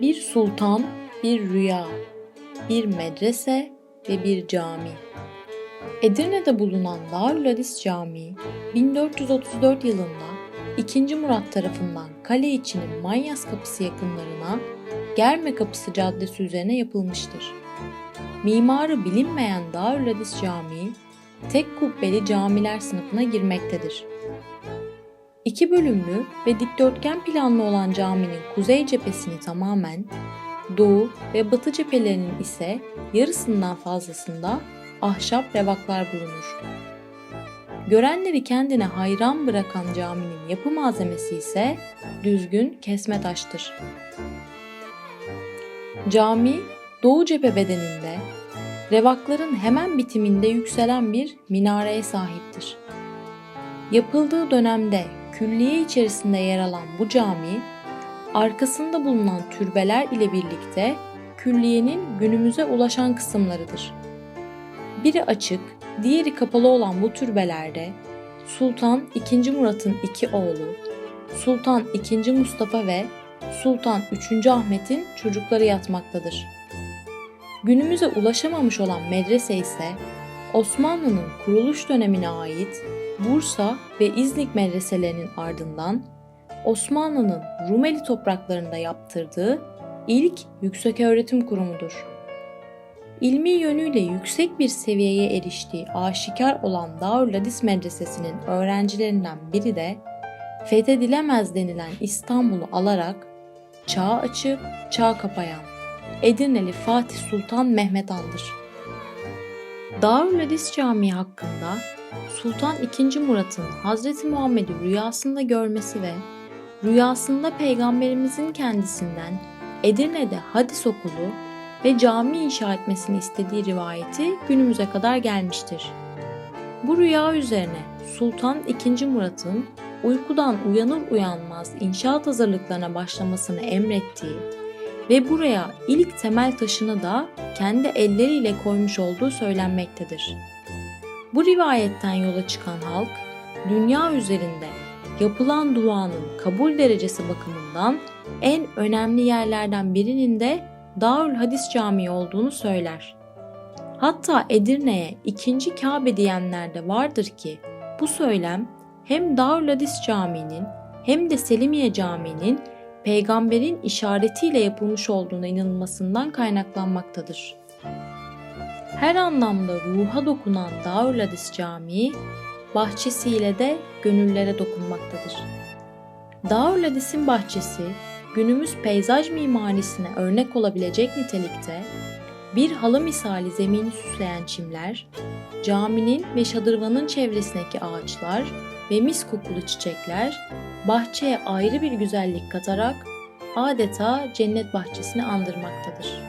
Bir sultan, bir rüya, bir medrese ve bir cami. Edirne'de bulunan Darül Hadis Camii 1434 yılında 2. Murat tarafından kale içinin Manyas Kapısı yakınlarına Germe Kapısı Caddesi üzerine yapılmıştır. Mimarı bilinmeyen Darül Hadis Camii tek kubbeli camiler sınıfına girmektedir. İki bölümlü ve dikdörtgen planlı olan caminin kuzey cephesini tamamen, doğu ve batı cephelerinin ise yarısından fazlasında ahşap revaklar bulunur. Görenleri kendine hayran bırakan caminin yapı malzemesi ise düzgün kesme taştır. Cami, doğu cephe bedeninde, revakların hemen bitiminde yükselen bir minareye sahiptir. Yapıldığı dönemde külliye içerisinde yer alan bu cami, arkasında bulunan türbeler ile birlikte külliyenin günümüze ulaşan kısımlarıdır. Biri açık, diğeri kapalı olan bu türbelerde Sultan II. Murat'ın iki oğlu, Sultan II. Mustafa ve Sultan III. Ahmet'in çocukları yatmaktadır. Günümüze ulaşamamış olan medrese ise Osmanlı'nın kuruluş dönemine ait Bursa ve İznik medreselerinin ardından Osmanlı'nın Rumeli topraklarında yaptırdığı ilk yükseköğretim kurumudur. İlmi yönüyle yüksek bir seviyeye eriştiği aşikar olan Darül Hadis Medresesi'nin öğrencilerinden biri de fethedilemez denilen İstanbul'u alarak çağ açıp çağ kapayan Edirneli Fatih Sultan Mehmet Han'dır. Darül Hadis Camii hakkında Sultan II. Murat'ın Hazreti Muhammed'i rüyasında görmesi ve rüyasında peygamberimizin kendisinden Edirne'de hadis okulu ve cami inşa etmesini istediği rivayeti günümüze kadar gelmiştir. Bu rüya üzerine Sultan II. Murat'ın uykudan uyanır uyanmaz inşaat hazırlıklarına başlamasını emrettiği ve buraya ilk temel taşını da kendi elleriyle koymuş olduğu söylenmektedir. Bu rivayetten yola çıkan halk, dünya üzerinde yapılan duanın kabul derecesi bakımından en önemli yerlerden birinin de Darül Hadis Camii olduğunu söyler. Hatta Edirne'ye ikinci Kabe diyenler de vardır ki bu söylem hem Darül Hadis Camii'nin hem de Selimiye Camii'nin peygamberin işaretiyle yapılmış olduğuna inanılmasından kaynaklanmaktadır. Her anlamda ruha dokunan Darül Camii, bahçesiyle de gönüllere dokunmaktadır. Darül bahçesi, günümüz peyzaj mimarisine örnek olabilecek nitelikte, bir halı misali zemini süsleyen çimler, caminin ve şadırvanın çevresindeki ağaçlar ve mis kokulu çiçekler bahçeye ayrı bir güzellik katarak adeta cennet bahçesini andırmaktadır.